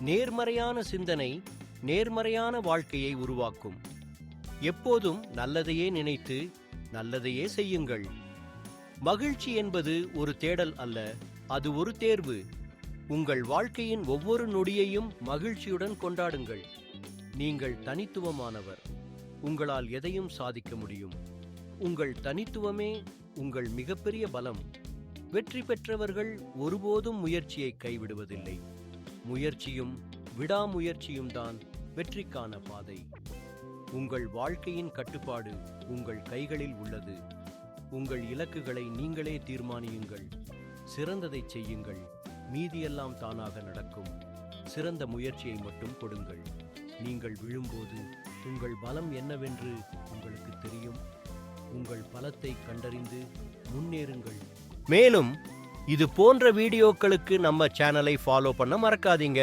நேர்மறையான சிந்தனை நேர்மறையான வாழ்க்கையை உருவாக்கும். எப்போதும் நல்லதையே நினைத்து நல்லதையே செய்யுங்கள். மகிழ்ச்சி என்பது ஒரு தேடல் அல்ல அது ஒரு தேர்வு. உங்கள் வாழ்க்கையின் ஒவ்வொரு நொடியையும் மகிழ்ச்சியுடன் கொண்டாடுங்கள். நீங்கள் தனித்துவமானவர். உங்களால் எதையும் சாதிக்க முடியும். உங்கள் தனித்துவமே உங்கள் மிகப்பெரிய பலம். வெற்றி பெற்றவர்கள் ஒருபோதும் முயற்சியை கைவிடுவதில்லை. முயற்சியும் விடாமுயற்சியும் தான் வெற்றிக்கான பாதை. உங்கள் வாழ்க்கையின் கட்டுப்பாடு உங்கள் கைகளில் உள்ளது. உங்கள் இலக்குகளை நீங்களே தீர்மானியுங்கள். சிறந்ததை செய்யுங்கள். மீதியெல்லாம் தானாக நடக்கும். சிறந்த முயற்சியை மட்டும் கொடுங்கள். நீங்கள் விழும்போது உங்கள் பலம் என்னவென்று உங்களுக்கு தெரியும். உங்கள் பலத்தை கண்டறிந்து முன்னேறுங்கள். மேலும் இது போன்ற வீடியோக்களுக்கு நம்ம சேனலை ஃபாலோ பண்ண மறக்காதீங்க.